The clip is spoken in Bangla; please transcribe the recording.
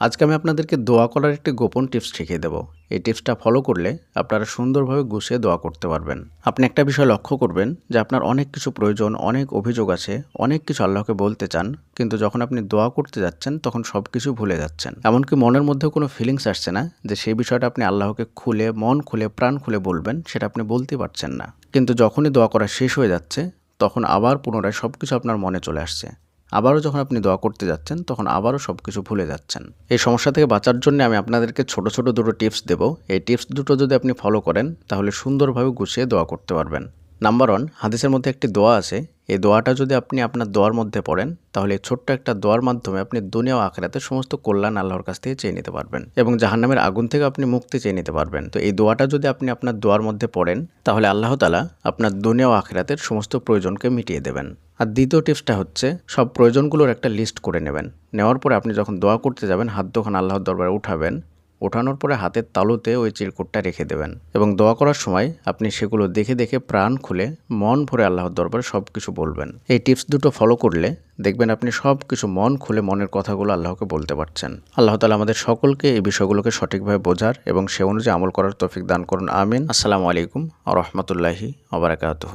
আজকে আমি আপনাদেরকে দোয়া করার একটি গোপন টিপস শিখিয়ে দেবো। এই টিপসটা ফলো করলে আপনারা সুন্দরভাবে গুছিয়ে দোয়া করতে পারবেন। আপনি একটা বিষয় লক্ষ্য করবেন যে আপনার অনেক কিছু প্রয়োজন, অনেক অভিযোগ আছে, অনেক কিছু আল্লাহকে বলতে চান, কিন্তু যখন আপনি দোয়া করতে যাচ্ছেন, তখন সব কিছু ভুলে যাচ্ছেন। এমনকি মনের মধ্যে কোনো ফিলিংস আসছে না যে সেই বিষয়টা আপনি আল্লাহকে খুলে, মন খুলে, প্রাণ খুলে বলবেন, সেটা আপনি বলতে পারছেন না। কিন্তু যখনই দোয়া করা শেষ হয়ে যাচ্ছে, তখন আবার পুনরায় সব কিছু আপনার মনে চলে আসছে। আবারও যখন আপনি দোয়া করতে যাচ্ছেন, তখন আবারও সব কিছু ভুলে যাচ্ছেন। এই সমস্যা থেকে বাঁচার জন্য আমি আপনাদেরকে ছোট ছোট দুটো টিপস দেব। এই টিপস দুটো যদি আপনি ফলো করেন, তাহলে সুন্দরভাবে গুছিয়ে দোয়া করতে পারবেন। নাম্বার ওয়ান, হাদিসের মধ্যে একটি দোয়া আছে এই দোয়াটা যদি আপনি আপনার দোয়ার মধ্যে পড়েন, তাহলে ছোট্ট একটা দোয়ার মাধ্যমে আপনি দুনিয়া ও আখেরাতে সমস্ত কল্যাণ আল্লাহর কাছ থেকে চেয়ে নিতে পারবেন এবং জাহান্নামের আগুন থেকে আপনি মুক্তি চেয়ে নিতে পারবেন। তো এই দোয়াটা যদি আপনি আপনার দোয়ার মধ্যে পড়েন, তাহলে আল্লাহ তালা আপনার দুনিয়া ও আখেরাতের সমস্ত প্রয়োজনকে মিটিয়ে দেবেন। আর দ্বিতীয় টিপসটা হচ্ছে, সব প্রয়োজনগুলোর একটা লিস্ট করে নেবেন। নেওয়ার পরে আপনি যখন দোয়া করতে যাবেন, হাত দোকান আল্লাহর দরবারে উঠাবেন ওঠানোর পরে হাতের তালুতে ওই চিরকুটটা রেখে দেবেন এবং দোয়া করার সময় আপনি সেগুলো দেখে দেখে প্রাণ খুলে মন ভরে আল্লাহর দরবারে সব কিছু বলবেন। এই টিপস দুটো ফলো করলে দেখবেন আপনি সব কিছু মন খুলে মনের কথাগুলো আল্লাহকে বলতে পারছেন। আল্লাহ তালা আমাদের সকলকে এই বিষয়গুলোকে সঠিকভাবে বোঝার এবং সে অনুযায়ী আমল করার তৌফিক দান করুন। আমিন। আসসালামু আলাইকুম আ রহমতুল্লাহি আবরাকাতহ